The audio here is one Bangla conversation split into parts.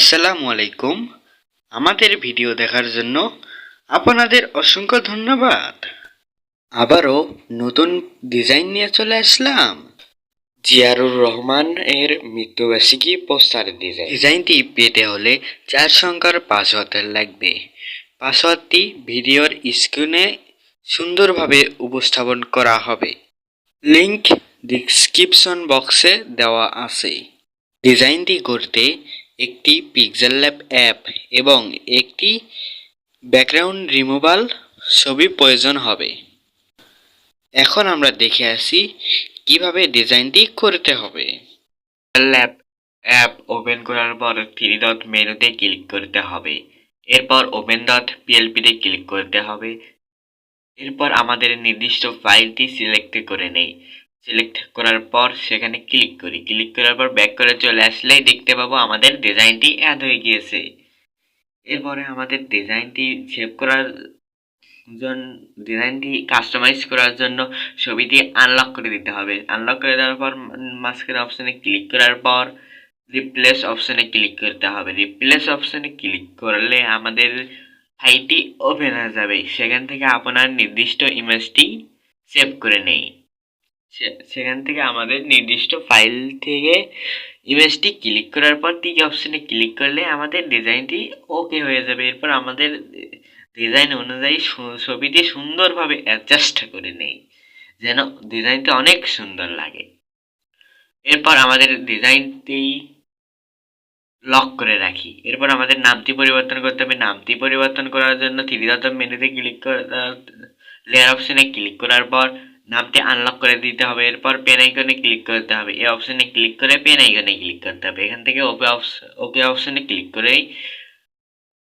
আসসালামু আলাইকুম। আমাদের ভিডিও দেখার জন্য আপনাদের অসংখ্য ধন্যবাদ। আবারও নতুন ডিজাইন নিয়ে চলে আসলাম। জিয়ারুর রহমান এর মৃত্যুবার্ষিকী পোস্টার ডিজাইন। ডিজাইনটি পেতে হলে চার সংখ্যার পাসওয়ার্ড লাগবে। পাসওয়ার্ডটি ভিডিওর স্ক্রিনে সুন্দরভাবে উপস্থাপন করা হবে। লিংক ডিসক্রিপশন বক্সে দেওয়া আছে। ডিজাইনটি করতে একটি পিক্সেল ল্যাব অ্যাপ এবং একটি ব্যাকগ্রাউন্ড রিমুভাল ছবি প্রয়োজন হবে। এখন আমরা দেখে আসি কীভাবে ডিজাইনটি করতে হবে। ল্যাব অ্যাপ ওপেন করার পর থ্রি ডট মেনুতে ক্লিক করতে হবে। এরপর ওপেন ডট পিএলপিতে ক্লিক করতে হবে। এরপর আমাদের নির্দিষ্ট ফাইলটি সিলেক্ট করে নেই। সিলেক্ট করার পর সেখানে ক্লিক করি। ক্লিক করার পর ব্যাক করে চলে আসলেই দেখতে পাবো আমাদের ডিজাইনটি অ্যাড হয়ে গিয়েছে। এরপরে আমাদের ডিজাইনটি সেভ করার জন্য ডিজাইনটি কাস্টমাইজ করার জন্য ছবিটি আনলক করে দিতে হবে। আনলক করে দেওয়ার পর মাঝখানে অপশানে ক্লিক করার পর রিপ্লেস অপশানে ক্লিক করতে হবে। রিপ্লেস অপশানে ক্লিক করলে আমাদের ফাইলটি ওপেন হয়ে যাবে। সেখান থেকে আপনার নির্দিষ্ট ইমেজটি সেভ করে নেই। সেখান থেকে আমাদের নির্দিষ্ট ফাইল থেকে ইমেজটি ক্লিক করার পর টিক অপশানে ক্লিক করলে আমাদের ডিজাইনটি ওকে হয়ে যাবে। এরপর আমাদের ডিজাইন অনুযায়ী ছবিটি সুন্দরভাবে অ্যাডজাস্ট করে নেই, যেন ডিজাইনটি অনেক সুন্দর লাগে। এরপর আমাদের ডিজাইনটি লক করে রাখি। এরপর আমাদের নামটি পরিবর্তন করতে হবে। নামটি পরিবর্তন করার জন্য থ্রি ডট মেনুতে ক্লিক করে লেয়ার অপশনে ক্লিক করার পর নামটি আনলক করে দিতে হবে। এরপর পেন আইকনে ক্লিক করতে হবে। এই অপশনে ক্লিক করে পেন আইকনে ক্লিক করতে হবে। এখান থেকে ওকে ওকে অপশনে ক্লিক করেই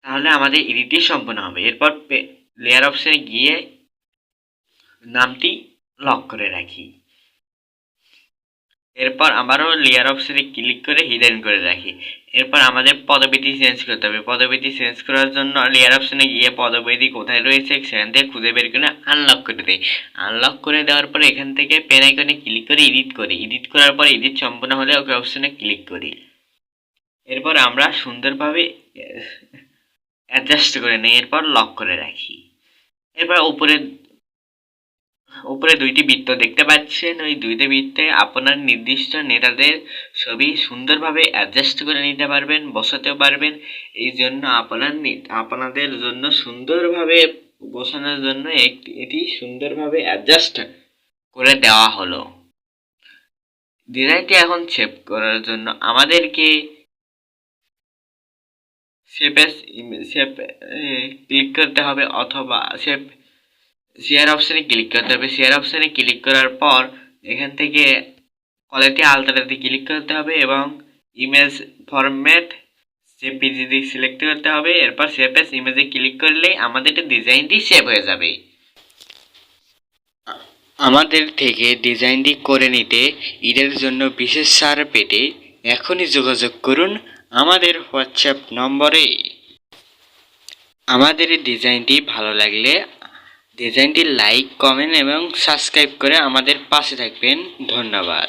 তাহলে আমাদের এডিটটি সম্পন্ন হবে। এরপর লেয়ার অপশনে গিয়ে নামটি লক করে রাখি। এরপর আবারও লেয়ার অপশনে ক্লিক করে হিডেন করে রাখি। এরপর আমাদের পদবিটি চেঞ্জ করতে হবে। পদবিটি চেঞ্জ করার জন্য লেয়ার অপশনে গিয়ে পদবিটি কোথায় রয়েছে সেখান থেকে খুঁজে বের করে আনলক করে দেয় আনলক করে দেওয়ার পরে এখান থেকে পেন আইকনে ক্লিক করে এডিট করি। এডিট করার পর এডিট সম্পূর্ণ হলে ওকে অপশনে ক্লিক করি। এরপর আমরা সুন্দরভাবে অ্যাডজাস্ট করে নিই। এরপর লক করে রাখি। এরপর উপরে উপরে দুইটি বৃত্ত দেখতে পাচ্ছেন। ওই দুইটি বৃত্তে আপনার নির্দিষ্ট নেতাদের ছবি সুন্দরভাবে অ্যাডজাস্ট করে নিতে পারবেন, বসাতেও পারবেন। এই জন্য আপনার আপনাদের জন্য সুন্দরভাবে বসানোর জন্য একটি এটি সুন্দরভাবে অ্যাডজাস্ট করে দেওয়া হলো। ডিজাইনটি এখন সেভ করার জন্য আমাদেরকে সেভ সেভ ক্লিক করতে হবে অথবা সেভ শেয়ার অপশানে ক্লিক করতে হবে। শেয়ার অপশানে ক্লিক করার পর এখান থেকে কোয়ালিটি আলট্রাতে ক্লিক করতে হবে এবং ইমেজ ফরম্যাট জেপিজি সিলেক্ট করতে হবে। এরপর সেভ ইমেজে ক্লিক করলেই আমাদের ডিজাইনটি সেভ হয়ে যাবে। আমাদের থেকে ডিজাইনটি করে নিতে ঈদের জন্য বিশেষ সার পেতে এখনই যোগাযোগ করুন আমাদের হোয়াটসঅ্যাপ নম্বরে। আমাদের ডিজাইনটি ভালো লাগলে ডিজাইনটি লাইক কমেন্ট এবং সাবস্ক্রাইব করে আমাদের পাশে থাকবেন। ধন্যবাদ।